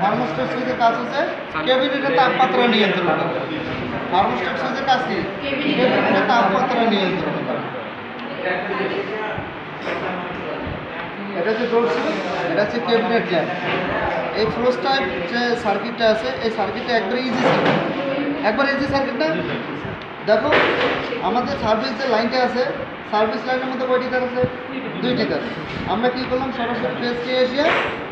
Thermostat সুইচের কাজ হচ্ছে ক্যাবিনেটের তাপমাত্রা নিয়ন্ত্রণ করা থার্মোস্ট্যাট সুইচের কাজ কি? ক্যাবিনেটের তাপমাত্রা নিয়ন্ত্রণ করা এটা হচ্ছে ডোর সুইচ এটা হচ্ছে ক্যাবিনেট ল্যাম্প এই ফ্লোস টাইপ যে সার্কিটটা আছে এই সার্কিটটা একবারে ইজি সার্কিট একবার ইজি সার্কিট না? দেখো, আমাদের সার্ভিস যে লাইনটা আছে সার্ভিস লাইনের মধ্যে কয়টি তার আছে? দুইটি তার আমরা কী করলাম? সরাসরি ফেস দিয়ে এসে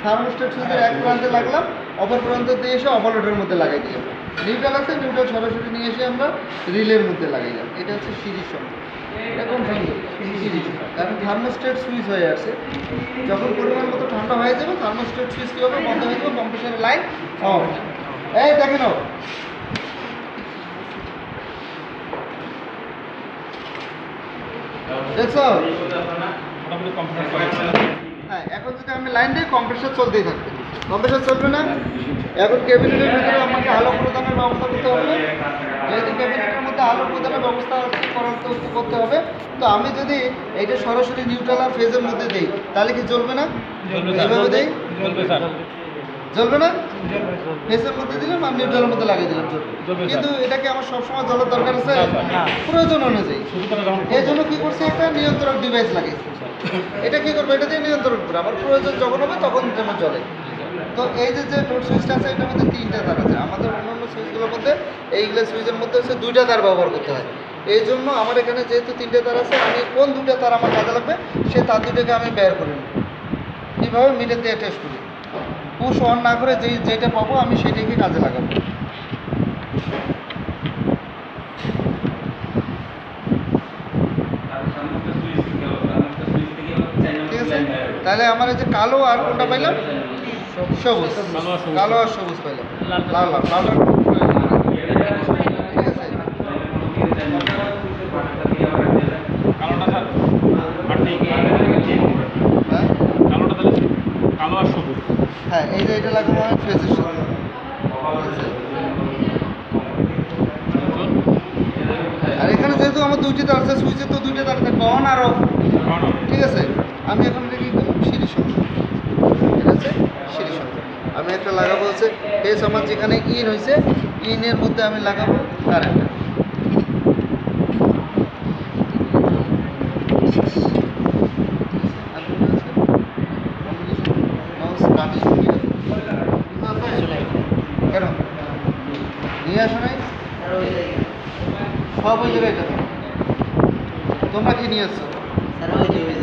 থার্মোস্টেট সুইচের এক প্রান্তে লাগলাম, অপর প্রান্ত দিয়ে এসে অপারেটরের মধ্যে লাগাই দিলাম। নিউট্রাল আছে নিউট্রাল সরাসরি নিয়ে এসে আমরা রিলের মধ্যে লাগাইলাম এটা হচ্ছে সিরিজ কোন সংযোগ সিরিজ কারণ থার্মোস্টেট সুইচ হয়ে আছে যখন পরিমাণ মতো ঠান্ডা হয়ে যাবে থার্মোস্টেট সুইচ কী হবে বন্ধ হয়ে যাবে কম্প্রেসারের লাইন অফ এই দেখে নাও। দেখছ? হ্যাঁ এখন যদি আমি লাইন দিই কম্প্রেসার চলতেই থাকবে। কম্প্রেসার চলবে না। এখন ক্যাবিনেটের ভিতরে আমাকে আলো প্রদানের ব্যবস্থা করতে হবে। যেহেতু ক্যাবিনেটের মধ্যে আলো প্রদানের ব্যবস্থা করাতে করতে হবে? তো আমি যদি এটা সরাসরি নিউট্রাল আর ফেজের মধ্যে দিই তাহলে কি জ্বলবে না? এইভাবে দিই? জ্বলবে স্যার। জ্বলবে না? ফেসের মধ্যে দিলাম আর নিউট্রালের মধ্যে লাগিয়ে দিলাম। কিন্তু এটাকে আমার সবসময় জলের দরকার আছে। প্রয়োজন অনুযায়ী। এই জন্য কি করছে একটা নিয়ন্ত্রক ডিভাইস লাগিয়েছে এটা কি করবে? এটা দিয়ে নিয়ন্ত্রণ করবে। আমার প্রয়োজন যখন হবে তখন যেন জলে। তো এই যে যে নোট সুইচটা আছে এটার মধ্যে তিনটা তার আছে। আমাদের অন্যান্য সুইচগুলোর মধ্যে এইগুলো সুইচের মধ্যে হচ্ছে দুইটা তার ব্যবহার করতে হয়। এই জন্য আমার এখানে যেহেতু তিনটে তার আছে আমি কোন দুটো তার আমার কাজে লাগবে সে তার দুটোকে আমি বের করে নেব। কীভাবে মিটার দিয়ে টেস্ট করি। পুশ অন না করে যেই যেটা পাবো আমি সেটাকে কাজে লাগাবো। ঠিক আছে তাহলে আমার এই যে কালো আর কোনটা পাইলাম? সবুজ। কালো আর সবুজ। কালো আর সবুজ পাইলাম। লাল। লাল লাল লাল আর ঠিক আছে কালোটা স্যার বাড়তি হ্যাঁ কালোটা তাহলে কালো আর সবুজ হ্যাঁ এই যে এটা লাগাবো আমি ফেজের সাথে। আর এখানে যেহেতু আমার দুইটি তার আছে সুইচে তো দুইটা তার থাকবে অন আর অফ। ঠিক আছে? আমি এখন করলাম সিঁড়ি সংখ্যা ঠিক আছে? সিঁড়ি সংখ্যা আমি একটা লাগাবো হচ্ছে ফেস আমার যেখানে ইন হয়েছে ইনের মধ্যে আমি লাগাবো কারেন্ট নিয়ে আসো নাই সব ওই জায়গায় তোমরা কি নিয়ে আসছো স্যার ওই যে ওই